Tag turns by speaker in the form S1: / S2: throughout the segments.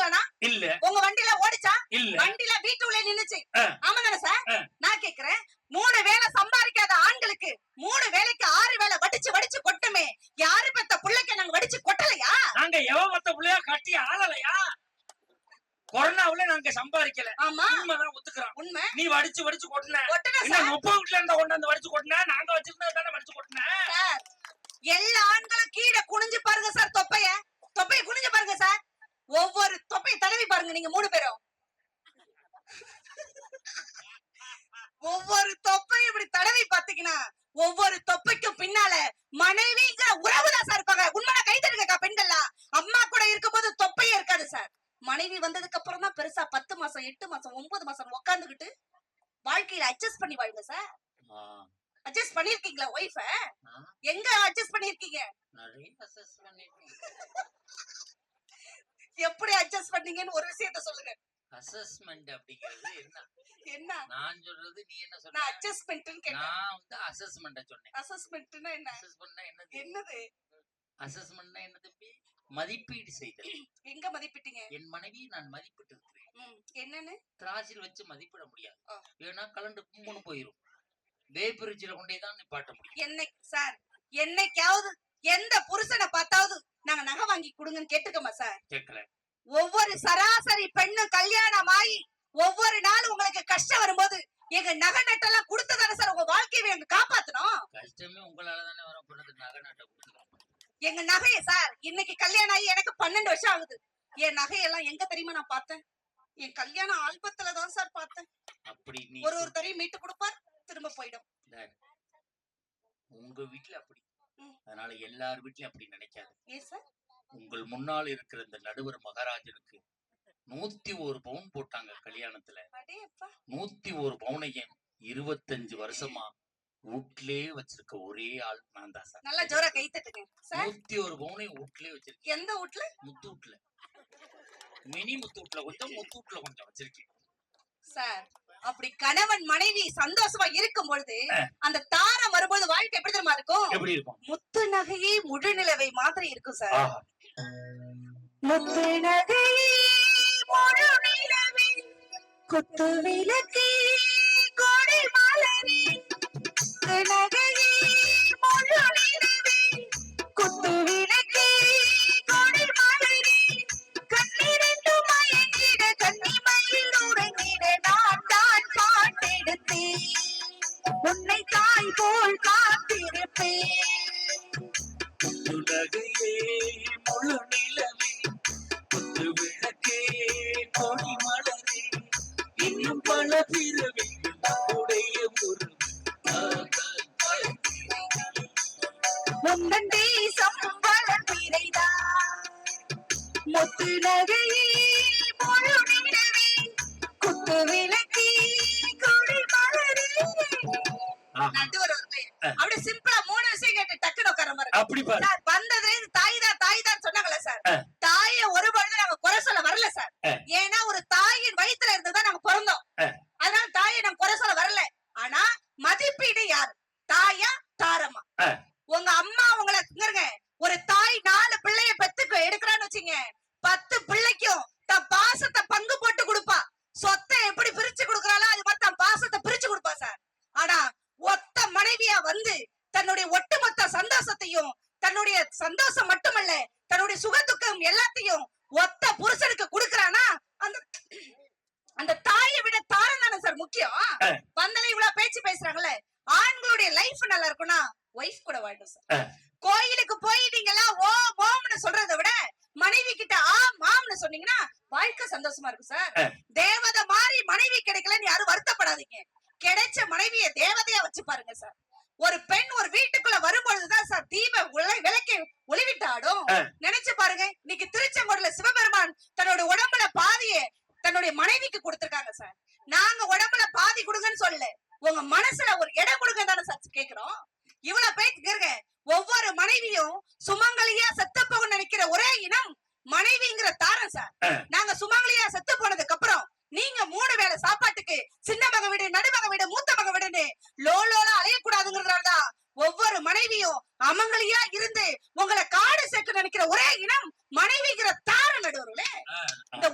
S1: பாத்தீங்களாண்ணா
S2: இல்ல.
S1: உங்க வண்டில ஓடிச்சா?
S2: இல்ல.
S1: வண்டில வீட்டுக்குள்ளே நின்னுச்சு. ஆமா தானே சார். நான் கேக்குறேன். மூணு வேளை சம்பாதிக்காத ஆண்களுக்கு மூணு வேளைக்கு ஆறு வேளை வடிச்சு வடிச்சு கொட்டுமே. யாரு பெத்த புள்ளைக்கு நாங்க வடிச்சு கொட்டலையா?
S2: நாங்க எவ மத்த புள்ளையா கட்டி ஆளலையா? கொரோனாவுல நாங்க சம்பாதிக்கல.
S1: ஆமா.
S2: உண்மைதான் ஒத்துக்கிறோம்.
S1: உண்மை.
S2: நீ வடிச்சு வடிச்சு கொட்டின.
S1: சார்.
S2: முப்பது வீட்டுல இருந்தா கொண்டாந்து வடிச்சு கொட்டின? நாங்க வச்சிருந்தது தானே வடிச்சு கொட்டின?
S1: எல்லா ஆண்களும் கீழே குனிஞ்சு பாருங்க சார் தொப்பைய. தொப்பைய குனிஞ்சு பாருங்க சார். ஒவ்வொரு தொப்பைய தடவி பாருங்க நீங்க மூணு பேரும். ஒவ்வொரு தொப்பையும் இப்படி தடவி பாத்தீங்கன்னா ஒவ்வொரு தொப்பைக்கும் பின்னால மனைவிங்கிற உறவுதான் சார் இருப்பாங்க. உண்மையான கை தருங்கக்கா பெண்கள்லாம் அம்மா கூட இருக்கும்போது தொப்பையே இருக்காது சார். மனைவி வந்ததுக்கு அப்புறம் தான் பெருசா பத்து மாசம் எட்டு மாசம் ஒன்பது மாசம் உட்காந்துக்கிட்டு வாழ்க்கையில அட்ஜஸ்ட் பண்ணி வாழுங்க சார். அட்ஜஸ்ட் பண்ணிருக்கீங்களா ஒய்ஃப எங்க அட்ஜஸ்ட் பண்ணிருக்கீங்க. எப்படி அட்ஜஸ்ட் பண்ணீங்கன்னு ஒரு விஷயத்த சொல்லுங்க.
S2: assessment அப்படிங்கிறது என்ன?
S1: என்ன?
S2: நான் சொல்றது நீ என்ன
S1: நான்
S2: சொன்ன
S1: அட்ஜஸ்ட்மெண்ட்னு கேட்டேன்.
S2: நான் வந்து அசஸ்மெண்ட சொன்னேன்.
S1: அசஸ்மெண்ட்னா என்ன?
S2: அசஸ்மெண்ட்னா என்னது?
S1: என்னது?
S2: அசஸ்மெண்ட்னா என்ன தம்பி? மதிப்பீடு செய்தல்.
S1: எங்க மதிப்பிட்டீங்க?
S2: என் மனைவியை நான் மதிப்பிட்டு இருக்கிறேன்
S1: என்னன்னு?
S2: திராசில் வச்சு மதிப்பிட முடியாது. ஏன்னா கலண்டு கும்புன்னு போயிரும். வேப்பிரிச்சில கொண்டே தான் நிப்பாட்ட முடியும்.
S1: என்னை சார் என்னைக்காவது எந்த புருஷனை பார்த்தாவது நாங்க நகை வாங்கி கொடுங்கன்னு கேட்டுக்கோமா சார்?
S2: கேட்கல.
S1: ஒவ்வொரு சராசரி பெண்ணும் கல்யாணம் ஆகி ஒவ்வொரு நாளும் உங்களுக்கு கஷ்டம் வரும்போது எங்க நகை நட்டெல்லாம் கொடுத்ததானே சார் உங்க வாழ்க்கையை எங்க காப்பாத்தணும்?
S2: கஷ்டமே உங்களால தானே வர பொண்ணுக்கு நகை நாட்டை கொடுத்துருக்கோம்
S1: எங்க நகைய சார் இன்னைக்கு கல்யாணம் ஆகி எனக்கு பன்னெண்டு வருஷம் ஆகுது. என் நகையெல்லாம் எங்க தெரியுமா நான் பார்த்தேன்? என் கல்யாண ஆல்பத்துல தான் சார் பார்த்தேன்.
S2: அப்படி
S1: ஒரு ஒரு தரையும் மீட்டு கொடுப்பார் திரும்ப போயிடும்.
S2: உங்க வீட்டுல அப்படி. அதனால எல்லார் வீட்லயும் அப்படி நினைக்காது உங்கள் முன்னால் இருக்கிற இந்த நடுவர் மகாராஜனுக்கு நூத்தி ஒரு பவுன் போட்டாங்க கல்யாணத்துல. நூத்தி ஒரு பவுனையும் இருபத்தஞ்சு வருஷமா வீட்லயே வச்சிருக்க ஒரே ஆள் நான் தான் சார்.
S1: நல்லா ஜோரா கை தட்டுங்க.
S2: நூத்தி ஒரு பவுனை வீட்லயே வச்சிருக்கேன்.
S1: எந்த வீட்ல?
S2: முத்து வீட்டுல மினி முத்து வீட்டுல கொஞ்சம் முத்து வீட்டுல கொஞ்சம் வச்சிருக்கேன்.
S1: சார் அப்படி கணவன் மனைவி சந்தோஷமா இருக்கும் பொழுது அந்த தாரம் வரும்போது வாழ்க்கை எப்படி தெரியுமா இருக்கும்?
S2: எப்படி இருக்கும்?
S1: முத்து நகையே முழு நிலவை மாதிரி இருக்கும் சார். முத்து நகையே முழு நிலவே குத்து விளக்கே போல் காத்திருப்பேன்.
S2: உலகையே முழு நிலவே குத்து விளக்கே கொடி மலரே இன்னும் பல பிறவி
S1: நடுவர் ஒரு பையன். அப்படியே சிம்பிளா மூணு விஷயம் கேட்டு டக்குனு உட்கார மாதிரி.
S2: அப்படி
S1: சார் வந்தது தாய் தான் தாய் தான் சொன்னாங்கல்ல சார். தாயை ஒரு பொழுது நாங்க குறை சொல்ல வரல சார். ஏன்னா ஒரு தாயின் வயித்துல இருந்து தான் நாங்க பிறந்தோம். அதனால தாயை நாங்க குறை சொல்ல வரல. ஆனா மதிப்பீடு யாரு? தாயா தாரமா
S2: ஆ.
S1: உங்க அம்மா உங்களை இங்கருங்க ஒரு தாய் நாலு பிள்ளைய பெத்துக்கு எடுக்கிறான்னு வச்சுங்க பத்து பிள்ளைக்கும் தன் பாசத்தை பங்கு போட்டு கொடுப்பா சொத்தை எப்படி பிரிச்சு கொடுக்கறாளோ அது மாதிரி தன் பாசத்தை பிரிச்சு கொடுப்பா சார் ஆனா ஒத்த மனைவியா வந்து தன்னுடைய ஒட்டுமொத்த சந்தோஷத்தையும் தன்னுடைய சந்தோஷம் மட்டுமல்ல தன்னுடைய சுகதுக்கம் எல்லாத்தையும் ஒத்த புருஷனுக்கு கொடுக்கறானா அந்த அந்த தாயை விட தாரம் தானே சார் முக்கியம்
S2: ஆ.
S1: பந்தல இவ்வளவு பேச்சு பேசுறாங்கல்ல ஆண்களுடைய லைஃப் நல்லா இருக்கும்னா ஒய்ஃப் கூட வாழணும் சார்
S2: ஆ.
S1: கோயிலுக்கு போய் நீங்களா ஓ ஓம்னு சொல்றதை விட மனைவி கிட்ட ஆம் ஆம்னு சொன்னீங்கன்னா வாழ்க்கை சந்தோஷமா இருக்கும் சார்
S2: ஆ.
S1: தேவதை மாதிரி மனைவி கிடைக்கலன்னு யாரும் வருத்தப்படாதீங்க. கிடைச்ச மனைவிய தேவதையா வச்சு பாருங்க சார் ஒரு பெண் ஒரு வீட்டுக்குள்ள வரும்பொழுதுதான் சார் தீப விளக்கை ஒளிவிட்டாடும்
S2: ஆ.
S1: நினைச்சு பாருங்க இன்னைக்கு திருச்செங்கோடுல சிவபெருமான் தன்னோட உடம்புல பாதிய தன்னுடைய மனைவிக்கு கொடுத்திருக்காங்க சார் நாங்க உடம்புல பாதி கொடுங்கன்னு சொல்லல உங்க மனசுல ஒரு இடம் கொடுங்க தானே சார் கேக்குறோம் இவ்வளவு பேருக்கு இருங்க ஒவ்வொரு மனைவியும் சுமங்கலியா செத்து போக நினைக்கிற ஒரே இனம் மனைவிங்கிற தாரம் சார்
S2: ஆ.
S1: நாங்க சுமங்கலியா செத்து போனதுக்கு அப்புறம் நீங்க மூணு வேளை சாப்பாட்டுக்கு சின்ன மக வீடு நடுமக வீடு மூத்த மக வீடுன்னு லோ லோலா அலையக்கூடாதுங்கிறதுனாலதான் ஒவ்வொரு மனைவியும் அமங்கலியா இருந்து உங்களை காடு சேர்க்க நினைக்கிற ஒரே இனம் மனைவிங்கிற தாரம் நடுவர்களே. இந்த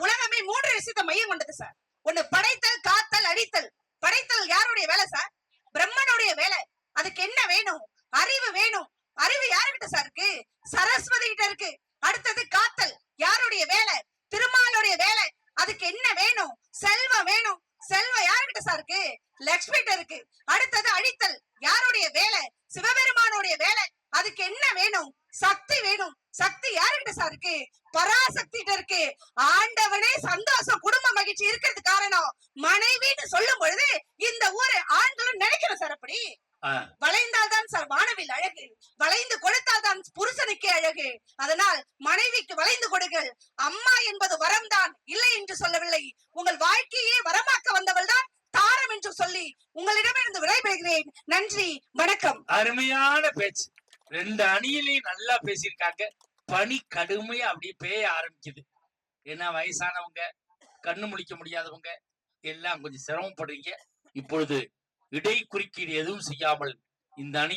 S1: மூன்று விஷயத்தை மையம் கொண்டது சார். ஒண்ணு படைத்தல் காத்தல் அடித்தல். படைத்தல் யாருடைய வேலை சார்? பிரம்மனுடைய வேலை. அதுக்கு என்ன வேணும்? அறிவு வேணும். அறிவு யாருகிட்ட சார் இருக்கு? சரஸ்வதி கிட்ட இருக்கு அடுத்தது காத்தல் யாருடைய வேலை திருமாலுடைய வேலை அதுக்கு என்ன வேணும் செல்வம் வேணும் செல்வம் யாருகிட்ட சார் இருக்கு லக்ஷ்மி கிட்ட இருக்கு. அடுத்தது அழித்தல். யாருடைய வேலை? சிவபெருமானுடைய வேலை. அதுக்கு என்ன வேணும்? சக்தி வேணும். சக்தி யாருகிட்ட சார் இருக்கு? பராசக்தி கிட்ட இருக்கு. ஆண்டவனே சந்தோஷம் குடும்ப மகிழ்ச்சி இருக்கிறது காரணம். மனைவின்னு சொல்லும் பொழுது இந்த ஊரு ஆண்களும் நினைக்கிறோம் சார் அப்படி.
S2: ஆ,
S1: வளைந்தால்தான் சார் வானவில் அழகு. வளைந்து கொடுத்தால் தான் புருஷனுக்கே அழகு. அதனால் மனைவிக்கு வளைந்து கொடுங்கள். அம்மா என்பது வரம்தான் இல்லை என்று சொல்லவில்லை. உங்கள் வாழ்க்கையே வரமாக்க வந்தவள் தான் தாரம் என்று சொல்லி உங்களிடமிருந்து விடைபெறுகிறேன் நன்றி வணக்கம்.
S2: அருமையான பேச்சு. ரெண்டு அணியிலையும் நல்லா பேசியிருக்காங்க. பனி கடுமையா அப்படியே பேய ஆரம்பிக்குது. ஏன்னா வயசானவங்க கண்ணு முழிக்க முடியாதவங்க எல்லாம் கொஞ்சம் சிரமப்படுறீங்க. இப்பொழுது இடை குறுக்கீடு எதுவும் செய்யாமல் இந்த அணி